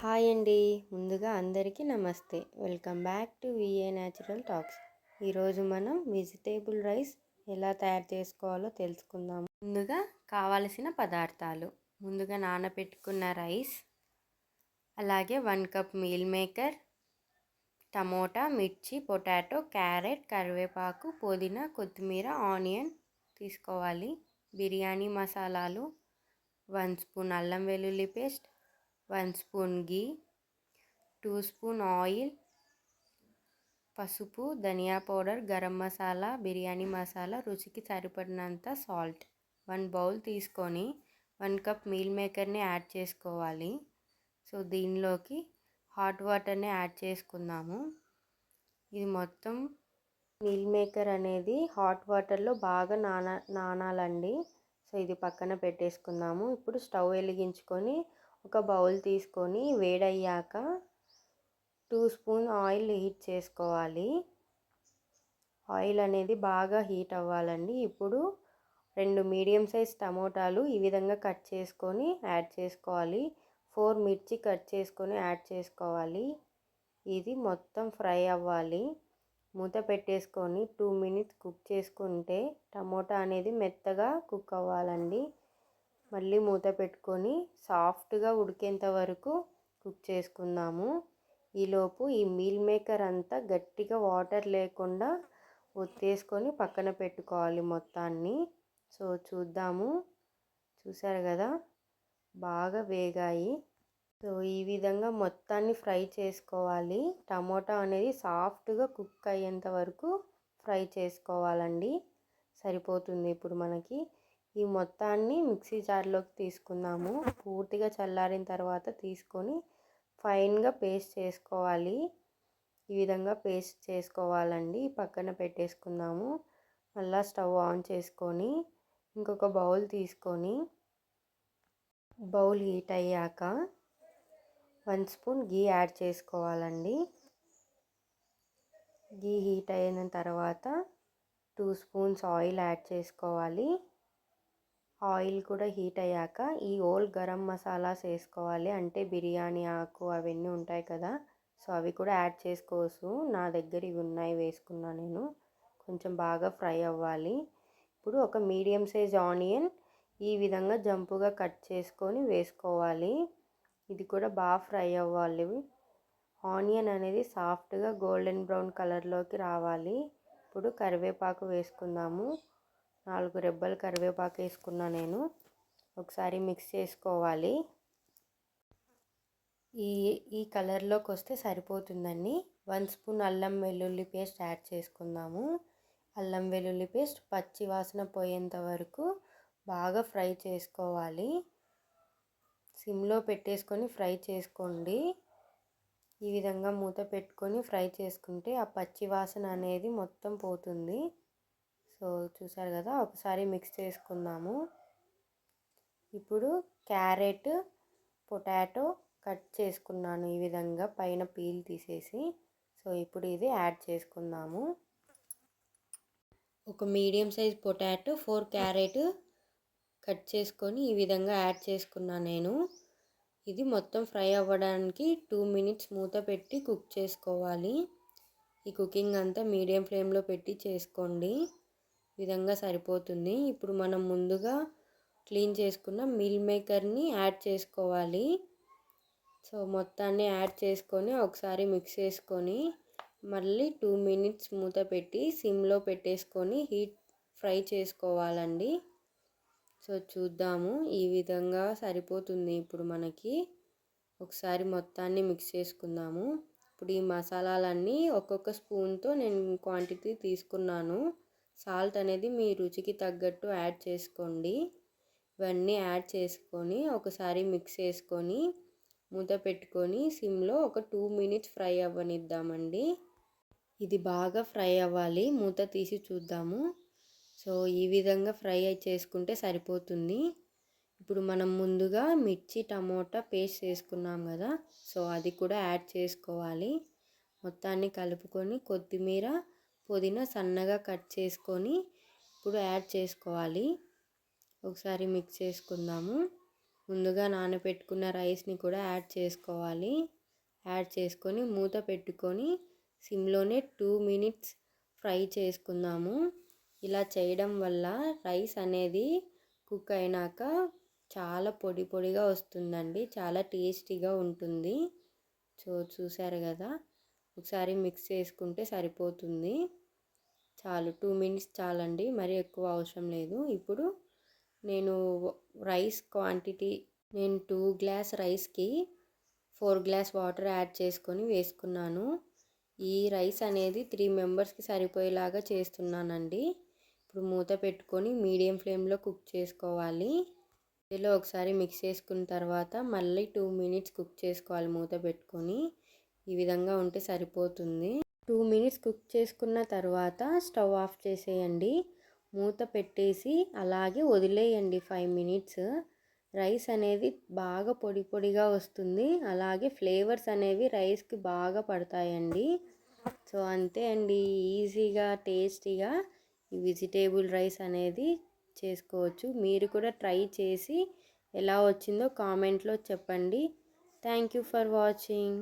Hi అండి. ముందుగా అందరికీ నమస్తే. Welcome back to V A natural talks ఈరోజు మనం వెజిటేబుల్ రైస్ ఎలా తయారు చేసుకోవాలో తెలుసుకుందాం. ముందుగా కావలసిన పదార్థాలు. ముందుగా నానబెట్టుకున్న రైస్ అలాగే one cup meal maker tomato మిర్చి పొటాటో క్యారెట్ కరివేపాకు పుదీనా కొత్తిమీర ఆనియన్ తీసుకోవాలి. బిర్యానీ మసాలాలు వన్ స్పూన్ అల్లం వెల్లుల్లి paste one spoon ghee two spoon oil పసుపు ధనియా పౌడర్ గరం మసాలా బిర్యానీ మసాలా రుచికి సరిపడినంత సాల్ట్. వన్ బౌల్ తీసుకొని వన్ కప్ మీల్ మేకర్ని యాడ్ చేసుకోవాలి. సో దీనిలోకి హాట్ వాటర్ని యాడ్ చేసుకుందాము. ఇది మొత్తం మీల్ మేకర్ అనేది హాట్ వాటర్లో బాగా నాన నానాలండి. సో ఇది పక్కన పెట్టేసుకుందాము. ఇప్పుడు స్టవ్ వెలిగించుకొని ఒక బౌల్ తీసుకొని వేడయ్యాక టూ స్పూన్ ఆయిల్ హీట్ చేసుకోవాలి. ఆయిల్ అనేది బాగా హీట్ అవ్వాలండి. ఇప్పుడు రెండు మీడియం సైజ్ టమోటాలు ఈ విధంగా కట్ చేసుకొని యాడ్ చేసుకోవాలి. ఫోర్ మిర్చి కట్ చేసుకొని యాడ్ చేసుకోవాలి. ఇది మొత్తం ఫ్రై అవ్వాలి. మూత పెట్టేసుకొని టూ మినిట్స్ కుక్ చేసుకుంటే టమోటా అనేది మెత్తగా కుక్ అవ్వాలండి. మళ్ళీ మూత పెట్టుకొని సాఫ్ట్గా ఉడికేంత వరకు కుక్ చేసుకుందాము. ఈలోపు ఈ మీల్ మేకర్ అంతా గట్టిగా వాటర్ లేకుండా ఒత్తేసుకొని పక్కన పెట్టుకోవాలి మొత్తాన్ని. సో చూద్దాము. చూసారు కదా? బాగా వేగాయి. సో ఈ విధంగా మొత్తాన్ని ఫ్రై చేసుకోవాలి. టమోటా అనేది సాఫ్ట్గా కుక్ అయ్యేంత వరకు ఫ్రై చేసుకోవాలండి. సరిపోతుంది ఇప్పుడు మనకి. ఈ మొత్తాన్ని మిక్సీ జార్లోకి తీసుకుందాము. పూర్తిగా చల్లారిన తర్వాత తీసుకొని ఫైన్గా పేస్ట్ చేసుకోవాలి. ఈ విధంగా పేస్ట్ చేసుకోవాలండి. పక్కన పెట్టేసుకుందాము. మళ్ళీ స్టవ్ ఆన్ చేసుకొని ఇంకొక బౌల్ తీసుకొని బౌల్ హీట్ అయ్యాక వన్ స్పూన్ గీ యాడ్ చేసుకోవాలండి. గీ హీట్ అయిన తర్వాత టూ స్పూన్స్ ఆయిల్ యాడ్ చేసుకోవాలి. ఆయిల్ కూడా హీట్ అయ్యాక ఈ ఓల్ గరం మసాలాస్ వేసుకోవాలి. అంటే బిర్యానీ ఆకు అవన్నీ ఉంటాయి కదా సో అవి కూడా యాడ్ చేసుకోవచ్చు. నా దగ్గర ఇవి ఉన్నాయి వేసుకున్నా నేను. కొంచెం బాగా ఫ్రై అవ్వాలి. ఇప్పుడు ఒక మీడియం సైజ్ ఆనియన్ ఈ విధంగా జంపుగా కట్ చేసుకొని వేసుకోవాలి. ఇది కూడా బాగా ఫ్రై అవ్వాలి. ఆనియన్ అనేది సాఫ్ట్గా గోల్డెన్ బ్రౌన్ కలర్లోకి రావాలి. ఇప్పుడు కరివేపాకు వేసుకుందాము. నాలుగు రెబ్బలు కరివేపాకు వేసుకున్నా నేను. ఒకసారి మిక్స్ చేసుకోవాలి. ఈ ఈ కలర్లోకి వస్తే సరిపోతుందండి. వన్ స్పూన్ అల్లం వెల్లుల్లి పేస్ట్ యాడ్ చేసుకుందాము. అల్లం వెల్లుల్లి పేస్ట్ పచ్చి వాసన పోయేంత వరకు బాగా ఫ్రై చేసుకోవాలి. సిమ్లో పెట్టేసుకొని ఫ్రై చేసుకోండి. ఈ విధంగా మూత పెట్టుకొని ఫ్రై చేసుకుంటే ఆ పచ్చి వాసన అనేది మొత్తం పోతుంది. సో చూసారు కదా ఒకసారి మిక్స్ చేసుకుందాము. ఇప్పుడు క్యారెట్ పొటాటో కట్ చేసుకున్నాను ఈ విధంగా. పైన పీల్ తీసేసి సో ఇప్పుడు ఇది యాడ్ చేసుకుందాము. ఒక medium size potato four carrot cut చేసుకొని ఈ విధంగా యాడ్ చేసుకున్నాను నేను. ఇది మొత్తం ఫ్రై అవ్వడానికి టూ మినిట్స్ మూత పెట్టి కుక్ చేసుకోవాలి. ఈ కుకింగ్ అంతా మీడియం ఫ్లేమ్లో పెట్టి చేసుకోండి. విధంగా సరిపోతుంది. ఇప్పుడు మనం ముందుగా క్లీన్ చేసుకున్న మిల్ మేకర్ని యాడ్ చేసుకోవాలి. సో మొత్తాన్ని యాడ్ చేసుకొని ఒకసారి మిక్స్ చేసుకొని మళ్ళీ టూ మినిట్స్ మూత పెట్టి సిమ్లో పెట్టేసుకొని హీట్ ఫ్రై చేసుకోవాలండి. సో చూద్దాము ఈ విధంగా సరిపోతుంది ఇప్పుడు మనకి. ఒకసారి మొత్తాన్ని మిక్స్ చేసుకుందాము. ఇప్పుడు ఈ మసాలాలన్నీ ఒక్కొక్క స్పూన్తో నేను క్వాంటిటీ తీసుకున్నాను. సాల్ట్ అనేది మీ రుచికి తగ్గట్టు యాడ్ చేసుకోండి. ఇవన్నీ యాడ్ చేసుకొని ఒకసారి మిక్స్ చేసుకొని మూత పెట్టుకొని సిమ్లో ఒక టూ మినిట్స్ ఫ్రై అవ్వనిద్దామండి. ఇది బాగా ఫ్రై అవ్వాలి. మూత తీసి చూద్దాము. సో ఈ విధంగా ఫ్రై చేసుకుంటే సరిపోతుంది. ఇప్పుడు మనం ముందుగా మిర్చి టమోటా పేస్ట్ చేసుకున్నాం కదా సో అది కూడా యాడ్ చేసుకోవాలి. మొత్తాన్ని కలుపుకొని కొత్తిమీర పుదీనా సన్నగా కట్ చేసుకొని ఇప్పుడు యాడ్ చేసుకోవాలి. ఒకసారి మిక్స్ చేసుకుందాము. ముందుగా నానబెట్టుకున్న రైస్ని కూడా యాడ్ చేసుకోవాలి. యాడ్ చేసుకొని మూత పెట్టుకొని సిమ్లోనే టూ మినిట్స్ ఫ్రై చేసుకుందాము. ఇలా చేయడం వల్ల రైస్ అనేది కుక్ అయినాక చాలా పొడి పొడిగా వస్తుందండి. చాలా టేస్టీగా ఉంటుంది. సో చూసారు కదా? ఒకసారి మిక్స్ చేసుకుంటే సరిపోతుంది. చాలు టూ మినిట్స్ చాలండి మరీ ఎక్కువ అవసరం లేదు. ఇప్పుడు నేను రైస్ క్వాంటిటీ నేను టూ గ్లాస్ రైస్కి ఫోర్ గ్లాస్ వాటర్ యాడ్ చేసుకొని వేసుకున్నాను. ఈ రైస్ అనేది త్రీ మెంబర్స్కి సరిపోయేలాగా చేస్తున్నానండి. ఇప్పుడు మూత పెట్టుకొని మీడియం ఫ్లేమ్లో కుక్ చేసుకోవాలి. ఇందులో ఒకసారి మిక్స్ చేసుకున్న తర్వాత మళ్ళీ టూ మినిట్స్ కుక్ చేసుకోవాలి మూత పెట్టుకొని. ఈ విధంగా ఉంటే సరిపోతుంది. టూ మినిట్స్ కుక్ చేసుకున్న తర్వాత స్టవ్ ఆఫ్ చేసేయండి. మూత పెట్టేసి అలాగే వదిలేయండి ఫైవ్ మినిట్స్. రైస్ అనేది బాగా పొడి పొడిగా వస్తుంది. అలాగే ఫ్లేవర్స్ అనేవి రైస్కి బాగా పడతాయండి. సో అంతే అండి. ఈజీగా టేస్టీగా ఈ వెజిటేబుల్ రైస్ అనేది చేసుకోవచ్చు. మీరు కూడా ట్రై చేసి ఎలా వచ్చిందో కామెంట్లో చెప్పండి. Thank you for watching.